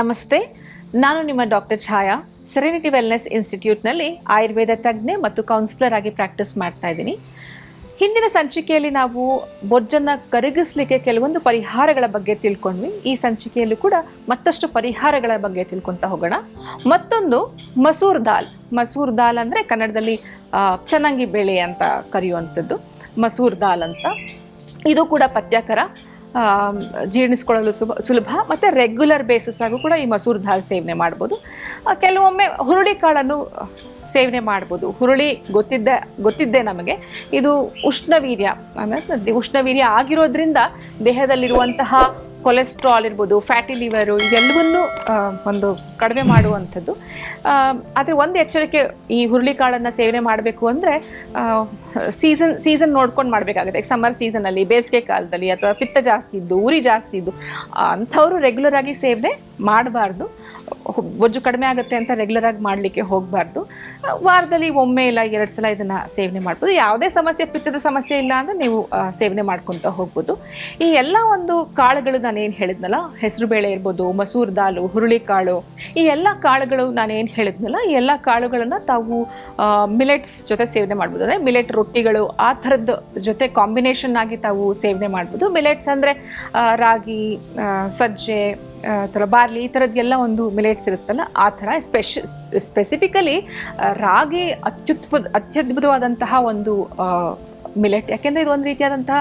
ನಮಸ್ತೆ, ನಾನು ನಿಮ್ಮ ಡಾಕ್ಟರ್ ಛಾಯಾ. ಸೆರೆನಿಟಿ ವೆಲ್ನೆಸ್ ಇನ್ಸ್ಟಿಟ್ಯೂಟ್ನಲ್ಲಿ ಆಯುರ್ವೇದ ತಜ್ಞೆ ಮತ್ತು ಕೌನ್ಸಿಲರ್ ಆಗಿ ಪ್ರಾಕ್ಟೀಸ್ ಮಾಡ್ತಾ ಇದ್ದೀನಿ. ಹಿಂದಿನ ಸಂಚಿಕೆಯಲ್ಲಿ ನಾವು ಬೊಜ್ಜನ್ನು ಕರಗಿಸ್ಲಿಕ್ಕೆ ಕೆಲವೊಂದು ಪರಿಹಾರಗಳ ಬಗ್ಗೆ ತಿಳ್ಕೊಂಡ್ವಿ. ಈ ಸಂಚಿಕೆಯಲ್ಲೂ ಕೂಡ ಮತ್ತಷ್ಟು ಪರಿಹಾರಗಳ ಬಗ್ಗೆ ತಿಳ್ಕೊತಾ ಹೋಗೋಣ. ಮತ್ತೊಂದು ಮಸೂರ್ ದಾಲ್. ಮಸೂರ್ ದಾಲ್ ಅಂದರೆ ಕನ್ನಡದಲ್ಲಿ ಚೆನ್ನಾಗಿ ಬೇಳೆ ಅಂತ ಕರೆಯುವಂಥದ್ದು. ಮಸೂರ್ ದಾಲ್ ಅಂತ. ಇದು ಕೂಡ ಪಥ್ಯಕರ. ಜೀರ್ಣಿಸ್ಕೊಳ್ಳಲು ಸುಭ, ಸುಲಭ ಮತ್ತು ರೆಗ್ಯುಲರ್ ಬೇಸಿಸ್ ಆಗೂ ಕೂಡ ಈ ಮಸೂರ್ ದಾಲ್ ಸೇವನೆ ಮಾಡ್ಬೋದು. ಕೆಲವೊಮ್ಮೆ ಹುರುಳಿ ಕಾಳನ್ನು ಸೇವನೆ ಮಾಡ್ಬೋದು. ಹುರುಳಿ ಗೊತ್ತಿದ್ದೆ ಗೊತ್ತಿದ್ದೆ ನಮಗೆ. ಇದು ಉಷ್ಣವೀರ್ಯ, ಅಂದರೆ ಉಷ್ಣವೀರ್ಯ ಆಗಿರೋದ್ರಿಂದ ದೇಹದಲ್ಲಿರುವಂತಹ ಕೊಲೆಸ್ಟ್ರಾಲ್ ಇರ್ಬೋದು ಫ್ಯಾಟಿ ಲಿವರು ಇವೆಲ್ಲವನ್ನೂ ಒಂದು ಕಡಿಮೆ ಮಾಡುವಂಥದ್ದು. ಆದರೆ ಒಂದು ಎಚ್ಚರಿಕೆ ಈ ಹುರುಳಿಕಾಳನ್ನು ಸೇವನೆ ಮಾಡಬೇಕು ಅಂದರೆ ಸೀಸನ್ ಸೀಸನ್ ನೋಡ್ಕೊಂಡು ಮಾಡಬೇಕಾಗುತ್ತೆ. ಸಮ್ಮರ್ ಸೀಸನಲ್ಲಿ ಬೇಸಿಗೆ ಕಾಲದಲ್ಲಿ ಅಥವಾ ಪಿತ್ತ ಜಾಸ್ತಿ ಇದ್ದು ಉರಿ ಜಾಸ್ತಿ ಇದ್ದು, ಅಂಥವರು ರೆಗ್ಯುಲರ್ ಆಗಿ ಸೇವನೆ ಮಾಡಬಾರ್ದು. ಬೊಜ್ಜು ಕಡಿಮೆ ಆಗುತ್ತೆ ಅಂತ ರೆಗ್ಯುಲರ್ ಆಗಿ ಮಾಡಲಿಕ್ಕೆ ಹೋಗಬಾರ್ದು. ವಾರದಲ್ಲಿ ಒಮ್ಮೆ ಇಲ್ಲ, ಎರಡು ಸಲ ಇದನ್ನು ಸೇವನೆ ಮಾಡ್ಬೋದು. ಯಾವುದೇ ಸಮಸ್ಯೆ, ಪಿತ್ತದ ಸಮಸ್ಯೆ ಇಲ್ಲ ಅಂದರೆ ನೀವು ಸೇವನೆ ಮಾಡ್ಕೊತ ಹೋಗ್ಬೋದು. ಈ ಎಲ್ಲ ಒಂದು ಕಾಳುಗಳು ನಾನು ಹೇಳಿದ್ನಲ್ಲ? ಹೆಸರು ಬೇಳೆ ಇರ್ಬೋದು, ಮಸೂರ್ ದಾಲು, ಹುರುಳಿಕಾಳು, ಈ ಎಲ್ಲ ಕಾಳುಗಳು ನಾನೇನು ಹೇಳಿದ್ನಲ್ಲ, ಈ ಎಲ್ಲ ಕಾಳುಗಳನ್ನು ತಾವು ಮಿಲೆಟ್ಸ್ ಜೊತೆ ಸೇವನೆ ಮಾಡ್ಬೋದು. ಅಂದರೆ ಮಿಲೆಟ್ ರೊಟ್ಟಿಗಳು ಆ ಥರದ ಜೊತೆ ಕಾಂಬಿನೇಷನ್ ಆಗಿ ತಾವು ಸೇವನೆ ಮಾಡ್ಬೋದು. ಮಿಲೆಟ್ಸ್ ಅಂದರೆ ರಾಗಿ ಸಜ್ಜೆ ಥರ ಬಾರ್ಲಿ, ಈ ಥರದ್ದೆಲ್ಲ ಒಂದು ಮಿಲೆಟ್ಸ್ ಇರುತ್ತಲ್ಲ, ಆ ಥರ ಸ್ಪೆಷ, ಸ್ಪೆಸಿಫಿಕಲಿ ರಾಗಿ ಅತ್ಯುತ್ಪ ಅತ್ಯದ್ಭುತವಾದಂತಹ ಒಂದು ಮಿಲೆಟ್. ಯಾಕೆಂದರೆ ಇದು ಒಂದು ರೀತಿಯಾದಂತಹ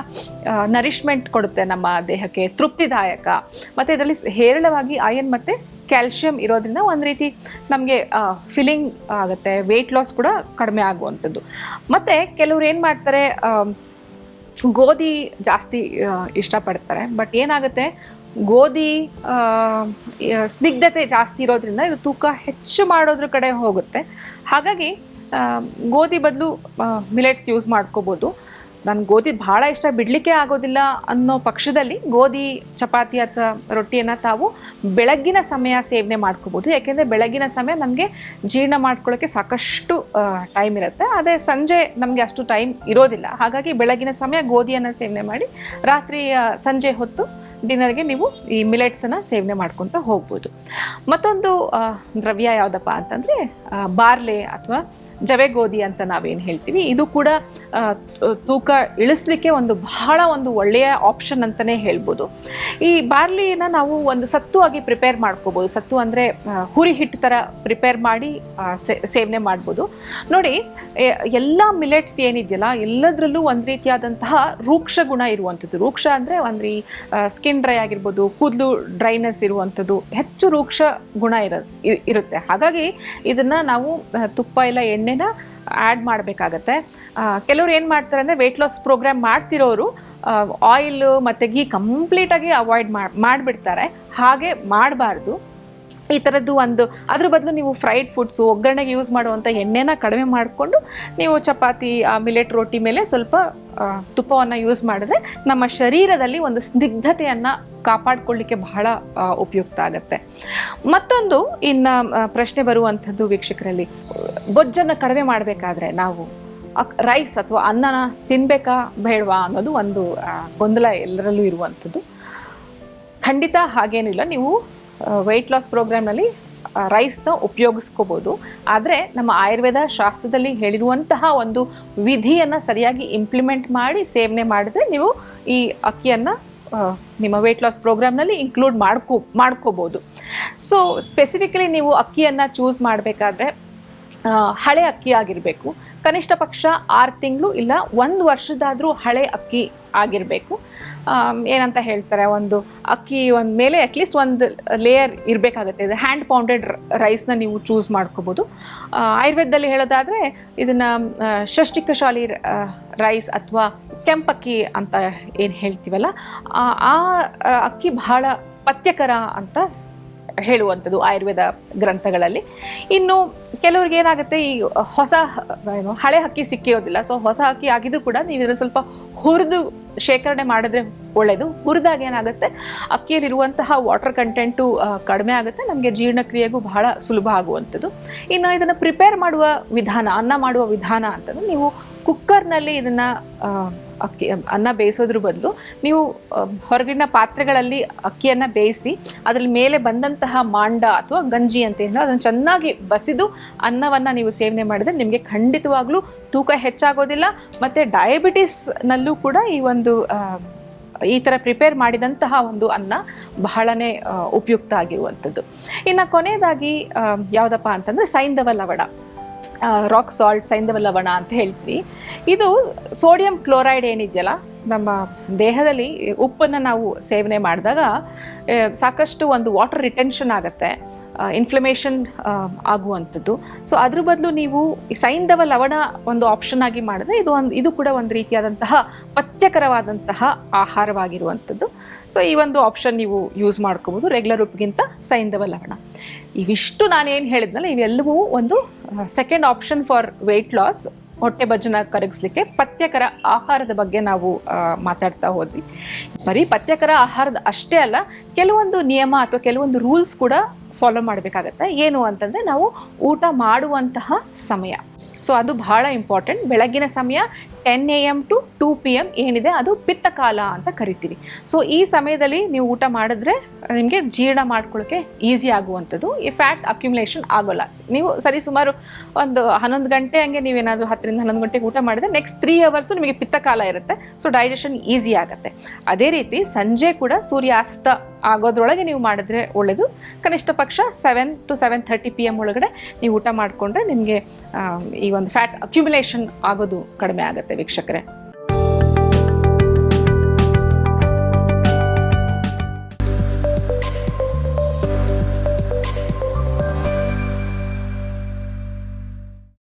ನರಿಷ್ಮೆಂಟ್ ಕೊಡುತ್ತೆ ನಮ್ಮ ದೇಹಕ್ಕೆ, ತೃಪ್ತಿದಾಯಕ. ಮತ್ತು ಇದರಲ್ಲಿ ಹೇರಳವಾಗಿ ಆಯನ್ ಮತ್ತು ಕ್ಯಾಲ್ಶಿಯಂ ಇರೋದ್ರಿಂದ ಒಂದು ರೀತಿ ನಮಗೆ ಫಿಲಿಂಗ್ ಆಗುತ್ತೆ ವೆಯ್ಟ್ ಲಾಸ್ ಕೂಡ ಕಡಿಮೆ ಆಗುವಂಥದ್ದು. ಮತ್ತು ಕೆಲವ್ರು ಏನು ಮಾಡ್ತಾರೆ ಗೋಧಿ ಜಾಸ್ತಿ ಇಷ್ಟಪಡ್ತಾರೆ. ಬಟ್ ಏನಾಗುತ್ತೆ, ಗೋಧಿ ಸ್ನಿಗ್ಧತೆ ಜಾಸ್ತಿ ಇರೋದ್ರಿಂದ ಇದು ತೂಕ ಹೆಚ್ಚು ಮಾಡೋದ್ರ ಕಡೆ ಹೋಗುತ್ತೆ. ಹಾಗಾಗಿ ಗೋಧಿ ಬದಲು ಮಿಲೆಟ್ಸ್ ಯೂಸ್ ಮಾಡ್ಕೋಬೋದು. ನಾನು ಗೋಧಿ ಭಾಳ ಇಷ್ಟ, ಬಿಡಲಿಕ್ಕೆ ಆಗೋದಿಲ್ಲ ಅನ್ನೋ ಪಕ್ಷದಲ್ಲಿ ಗೋಧಿ, ಚಪಾತಿ ಅಥವಾ ರೊಟ್ಟಿಯನ್ನು ತಾವು ಬೆಳಗ್ಗಿನ ಸಮಯ ಸೇವನೆ ಮಾಡ್ಕೋಬೋದು. ಯಾಕೆಂದರೆ ಬೆಳಗ್ಗಿನ ಸಮಯ ನಮಗೆ ಜೀರ್ಣ ಮಾಡ್ಕೊಳ್ಳೋಕ್ಕೆ ಸಾಕಷ್ಟು ಟೈಮ್ ಇರುತ್ತೆ. ಅದೇ ಸಂಜೆ ನಮಗೆ ಅಷ್ಟು ಟೈಮ್ ಇರೋದಿಲ್ಲ. ಹಾಗಾಗಿ ಬೆಳಗಿನ ಸಮಯ ಗೋಧಿಯನ್ನು ಸೇವನೆ ಮಾಡಿ, ರಾತ್ರಿ ಸಂಜೆ ಹೊತ್ತು ಡಿನ್ನರ್ಗೆ ನೀವು ಈ ಮಿಲೆಟ್ಸನ್ನು ಸೇವನೆ ಮಾಡ್ಕೊತ ಹೋಗ್ಬೋದು. ಮತ್ತೊಂದು ದ್ರವ್ಯ ಯಾವುದಪ್ಪ ಅಂತಂದರೆ ಬಾರ್ಲೆ ಅಥವಾ ಜವೆ ಗೋಧಿ ಅಂತ ನಾವೇನು ಹೇಳ್ತೀವಿ. ಇದು ಕೂಡ ತೂಕ ಇಳಿಸ್ಲಿಕ್ಕೆ ಒಂದು ಬಹಳ ಒಂದು ಒಳ್ಳೆಯ ಆಪ್ಷನ್ ಅಂತಲೇ ಹೇಳ್ಬೋದು. ಈ ಬಾರ್ಲಿಯನ್ನು ನಾವು ಒಂದು ಸತ್ತು ಆಗಿ ಪ್ರಿಪೇರ್ ಮಾಡ್ಕೋಬೋದು. ಸತ್ತು ಅಂದರೆ ಹುರಿ ಹಿಟ್ಟು ಥರ ಪ್ರಿಪೇರ್ ಮಾಡಿ ಸೇವನೆ ಮಾಡ್ಬೋದು. ನೋಡಿ ಎಲ್ಲ ಮಿಲೆಟ್ಸ್ ಏನಿದೆಯಲ್ಲ, ಎಲ್ಲದರಲ್ಲೂ ಒಂದು ರೀತಿಯಾದಂತಹ ರೂಕ್ಷ ಗುಣ ಇರುವಂಥದ್ದು. ರೂಕ್ಷ ಅಂದರೆ ಒಂದು ಈ ಸ್ಕಿನ್ ಡ್ರೈ ಆಗಿರ್ಬೋದು, ಕೂದಲು ಡ್ರೈನೆಸ್ ಇರುವಂಥದ್ದು, ಹೆಚ್ಚು ರೂಕ್ಷ ಗುಣ ಇರ ಇರುತ್ತೆ. ಹಾಗಾಗಿ ಇದನ್ನು ನಾವು ತುಪ್ಪ ಇಲ್ಲ ಎಣ್ಣೆನ ಆ್ಯಡ್ ಮಾಡಬೇಕಾಗತ್ತೆ. ಕೆಲವ್ರು ಏನು ಮಾಡ್ತಾರೆ ಅಂದರೆ ವೆಯ್ಟ್ ಲಾಸ್ ಪ್ರೋಗ್ರಾಮ್ ಮಾಡ್ತಿರೋರು ಆಯಿಲ್ ಮತ್ತು ಘೀ ಕಂಪ್ಲೀಟಾಗಿ ಅವಾಯ್ಡ್ ಮಾಡಿಬಿಡ್ತಾರೆ. ಹಾಗೆ ಮಾಡಬಾರ್ದು. ಈ ಥರದ್ದು ಒಂದು, ಅದ್ರ ಬದಲು ನೀವು ಫ್ರೈಡ್ ಫುಡ್ಸು ಒಗ್ಗರಣೆಗೆ ಯೂಸ್ ಮಾಡುವಂಥ ಎಣ್ಣೆನ ಕಡಿಮೆ ಮಾಡಿಕೊಂಡು ನೀವು ಚಪಾತಿ, ಆ ಮಿಲೆಟ್ ರೊಟ್ಟಿ ಮೇಲೆ ಸ್ವಲ್ಪ ತುಪ್ಪವನ್ನು ಯೂಸ್ ಮಾಡಿದ್ರೆ ನಮ್ಮ ಶರೀರದಲ್ಲಿ ಒಂದು ಸ್ನಿಗ್ಧತೆಯನ್ನು ಕಾಪಾಡಿಕೊಳ್ಳಿಕ್ಕೆ ಬಹಳ ಉಪಯುಕ್ತ ಆಗುತ್ತೆ. ಮತ್ತೊಂದು ಇನ್ನು ಪ್ರಶ್ನೆ ಬರುವಂಥದ್ದು ವೀಕ್ಷಕರಲ್ಲಿ. ಬೊಜ್ಜನ್ನು ಕಡಿಮೆ ಮಾಡಬೇಕಾದ್ರೆ ನಾವು ರೈಸ್ ಅಥವಾ ಅನ್ನನ ತಿನ್ಬೇಕಾ ಬೇಡವಾ ಅನ್ನೋದು ಒಂದು ಗೊಂದಲ ಎಲ್ಲರಲ್ಲೂ ಇರುವಂಥದ್ದು. ಖಂಡಿತ ಹಾಗೇನಿಲ್ಲ ನೀವು ವೆಯ್ಟ್ ಲಾಸ್ ಪ್ರೋಗ್ರಾಮ್ನಲ್ಲಿ ರೈಸ್ನ ಉಪಯೋಗಿಸ್ಕೋಬೋದು. ಆದರೆ, ನಮ್ಮ ಆಯುರ್ವೇದ ಶಾಸ್ತ್ರದಲ್ಲಿ ಹೇಳಿರುವಂತಹ ಒಂದು ವಿಧಿಯನ್ನು ಸರಿಯಾಗಿ ಇಂಪ್ಲಿಮೆಂಟ್ ಮಾಡಿ ಸೇವನೆ ಮಾಡಿದ್ರೆ ನೀವು ಈ ಅಕ್ಕಿಯನ್ನು ನಿಮ್ಮ ವೆಯ್ಟ್ ಲಾಸ್ ಪ್ರೋಗ್ರಾಮ್ನಲ್ಲಿ ಇನ್ಕ್ಲೂಡ್ ಮಾಡ್ಕೋ, ಮಾಡ್ಕೋಬೋದು. ಸೊ ಸ್ಪೆಸಿಫಿಕಲಿ ನೀವು ಅಕ್ಕಿಯನ್ನು ಚೂಸ್ ಮಾಡಬೇಕಾದ್ರೆ ಹಳೆ ಅಕ್ಕಿ ಆಗಿರಬೇಕು. ಕನಿಷ್ಠ ಪಕ್ಷ ಆರು ತಿಂಗಳು ಇಲ್ಲ, ಒಂದು ವರ್ಷದಾದರೂ ಹಳೆ ಅಕ್ಕಿ ಆಗಿರಬೇಕು. ಏನಂತ ಹೇಳ್ತಾರೆ, ಒಂದು ಅಕ್ಕಿ ಒಂದು ಮೇಲೆ ಅಟ್ಲೀಸ್ಟ್ ಒಂದು ಲೇಯರ್ ಇರಬೇಕಾಗುತ್ತೆ. ಇದು ಹ್ಯಾಂಡ್ ಪೌಂಡೆಡ್ ರೈಸ್ನ ನೀವು ಚೂಸ್ ಮಾಡ್ಕೋಬೋದು. ಆಯುರ್ವೇದದಲ್ಲಿ ಹೇಳೋದಾದರೆ ಇದನ್ನು ಷಷ್ಟಿಕಶಾಲಿ ರೈಸ್ ಅಥವಾ ಕೆಂಪಕ್ಕಿ ಅಂತ ಏನು ಹೇಳ್ತೀವಲ್ಲ ಆ ಅಕ್ಕಿ ಬಹಳ ಪಥ್ಯಕರ ಅಂತ ಹೇಳುವಂಥದ್ದು ಆಯುರ್ವೇದ ಗ್ರಂಥಗಳಲ್ಲಿ. ಇನ್ನು ಕೆಲವ್ರಿಗೆ ಏನಾಗುತ್ತೆ, ಈ ಹೊಸ, ಏನು, ಹಳೆ ಹಕ್ಕಿ ಸಿಕ್ಕಿರೋದಿಲ್ಲ. ಸೊ ಹೊಸ ಹಕ್ಕಿ ಆಗಿದ್ರು ಕೂಡ ನೀವು ಇದನ್ನು ಸ್ವಲ್ಪ ಹುರಿದು ಶೇಖರಣೆ ಮಾಡಿದ್ರೆ ಒಳ್ಳೆಯದು ಹುರಿದಾಗ ಏನಾಗುತ್ತೆ, ಅಕ್ಕಿಯಲ್ಲಿರುವಂತಹ ವಾಟರ್ ಕಂಟೆಂಟು ಕಡಿಮೆ ಆಗುತ್ತೆ. ನಮಗೆ ಜೀರ್ಣಕ್ರಿಯೆಗೂ ಬಹಳ ಸುಲಭ ಆಗುವಂಥದ್ದು. ಇನ್ನು ಇದನ್ನು ಪ್ರಿಪೇರ್ ಮಾಡುವ ವಿಧಾನ, ಅನ್ನ ಮಾಡುವ ವಿಧಾನ ಅಂತಂದ್ರೆ ನೀವು ಕುಕ್ಕರ್ನಲ್ಲಿ ಇದನ್ನು ಅಕ್ಕಿ, ಅನ್ನ ಬೇಯಿಸೋದ್ರ ಬದಲು ನೀವು ಹೊರಗಿನ ಪಾತ್ರೆಗಳಲ್ಲಿ ಅಕ್ಕಿಯನ್ನು ಬೇಯಿಸಿ, ಅದರಲ್ಲಿ ಮೇಲೆ ಬಂದಂತಹ ಮಾಂಡ ಅಥವಾ ಗಂಜಿ ಅಂತ ಏನೋ ಅದನ್ನು ಚೆನ್ನಾಗಿ ಬಸಿದು ಅನ್ನವನ್ನು ನೀವು ಸೇವನೆ ಮಾಡಿದ್ರೆ ನಿಮಗೆ ಖಂಡಿತವಾಗ್ಲೂ ತೂಕ ಹೆಚ್ಚಾಗೋದಿಲ್ಲ. ಮತ್ತು ಡಯಾಬಿಟಿಸ್ನಲ್ಲೂ ಕೂಡ ಈ ಒಂದು ಈ ಥರ ಪ್ರಿಪೇರ್ ಮಾಡಿದಂತಹ ಒಂದು ಅನ್ನ ಬಹಳನೇ ಉಪಯುಕ್ತ ಆಗಿರುವಂಥದ್ದು. ಇನ್ನು ಕೊನೆಯದಾಗಿ ಯಾವುದಪ್ಪ ಅಂತಂದರೆ ಸೈಂಧವ ಲವಣ. ರಾಕ್ ಸಾಲ್ಟ್ ಸೈಂಧವ ಲವಣ ಅಂತ ಹೇಳ್ತೀವಿ. ಇದು ಸೋಡಿಯಂ ಕ್ಲೋರೈಡ್ ಏನಿದೆಯಲ್ಲ ನಮ್ಮ ದೇಹದಲ್ಲಿ ಉಪ್ಪನ್ನು ನಾವು ಸೇವನೆ ಮಾಡಿದಾಗ ಸಾಕಷ್ಟು ಒಂದು ವಾಟರ್ ರಿಟೆನ್ಷನ್ ಆಗುತ್ತೆ ಇನ್ಫ್ಲಮೇಷನ್ ಆಗುವಂಥದ್ದು. ಸೊ ಅದ್ರ ಬದಲು ನೀವು ಸೈಂಧವ ಲವಣ ಒಂದು ಆಪ್ಷನ್ ಆಗಿ ಮಾಡಿದ್ರೆ ಇದು ಒಂದು, ಇದು ಕೂಡ ಒಂದು ರೀತಿಯಾದಂತಹ ಪಥ್ಯಕರವಾದಂತಹ ಆಹಾರವಾಗಿರುವಂಥದ್ದು. ಸೊ ಈ ಒಂದು ಆಪ್ಷನ್ ನೀವು ಯೂಸ್ ಮಾಡ್ಕೋಬೋದು ರೆಗ್ಯುಲರ್ ಉಪ್ಪಿಗಿಂತ ಸೈಂಧವ ಲವಣ. ಇವಿಷ್ಟು ನಾನೇನು ಹೇಳಿದ್ನಲ್ಲ, ಇವೆಲ್ಲವೂ ಒಂದು second option for weight loss ಹೊಟ್ಟೆ ಬಜ್ಜನ ಕರಗಿಸ್ಲಿಕ್ಕೆ ಪಥ್ಯಕರ ಆಹಾರದ ಬಗ್ಗೆ ನಾವು ಮಾತಾಡ್ತಾ ಹೋದ್ವಿ. ಬರೀ ಪಥ್ಯಕರ ಆಹಾರದ ಅಷ್ಟೇ ಅಲ್ಲ, ಕೆಲವೊಂದು ನಿಯಮ ಅಥವಾ ಕೆಲವೊಂದು ರೂಲ್ಸ್ ಕೂಡ ಫಾಲೋ ಮಾಡಬೇಕಾಗತ್ತೆ. ಏನು ಅಂತಂದರೆ ನಾವು ಊಟ ಮಾಡುವಂತಹ ಸಮಯ. ಸೊ ಅದು ಬಹಳ ಇಂಪಾರ್ಟೆಂಟ್. ಬೆಳಗ್ಗಿನ ಸಮಯ ten A M to two P M ಏನಿದೆ ಅದು ಪಿತ್ತಕಾಲ ಅಂತ ಕರಿತೀವಿ. ಸೊ ಈ ಸಮಯದಲ್ಲಿ ನೀವು ಊಟ ಮಾಡಿದ್ರೆ ನಿಮಗೆ ಜೀರ್ಣ ಮಾಡ್ಕೊಳ್ಳೋಕ್ಕೆ ಈಸಿ ಆಗುವಂಥದ್ದು. ಈ ಫ್ಯಾಟ್ ಅಕ್ಯುಮುಲೇಷನ್ ಆಗೋಲ್ಲ. ನೀವು ಸರಿ ಸುಮಾರು ಒಂದು ಹನ್ನೊಂದು ಗಂಟೆ ಹಂಗೆ ನೀವೇನಾದರೂ ಹತ್ತರಿಂದ ಹನ್ನೊಂದು ಗಂಟೆಗೆ ಊಟ ಮಾಡಿದ್ರೆ ನೆಕ್ಸ್ಟ್ ತ್ರೀ ಅವರ್ಸು ನಿಮಗೆ ಪಿತ್ತಕಾಲ ಇರುತ್ತೆ. ಸೊ ಡೈಜೆಷನ್ ಈಸಿ ಆಗುತ್ತೆ. ಅದೇ ರೀತಿ ಸಂಜೆ ಕೂಡ ಸೂರ್ಯಾಸ್ತ ಆಗೋದ್ರೊಳಗೆ ನೀವು ಮಾಡಿದ್ರೆ ಒಳ್ಳೆಯದು ಕನಿಷ್ಠ ಪಕ್ಷ seven to seven thirty P M ಒಳಗಡೆ ನೀವು ಊಟ ಮಾಡಿಕೊಂಡ್ರೆ ನಿಮಗೆ ಈ ಒಂದು ಫ್ಯಾಟ್ ಅಕ್ಯುಮುಲೇಷನ್ ಆಗೋದು ಕಡಿಮೆ ಆಗುತ್ತೆ. ವೀಕ್ಷಕರೇ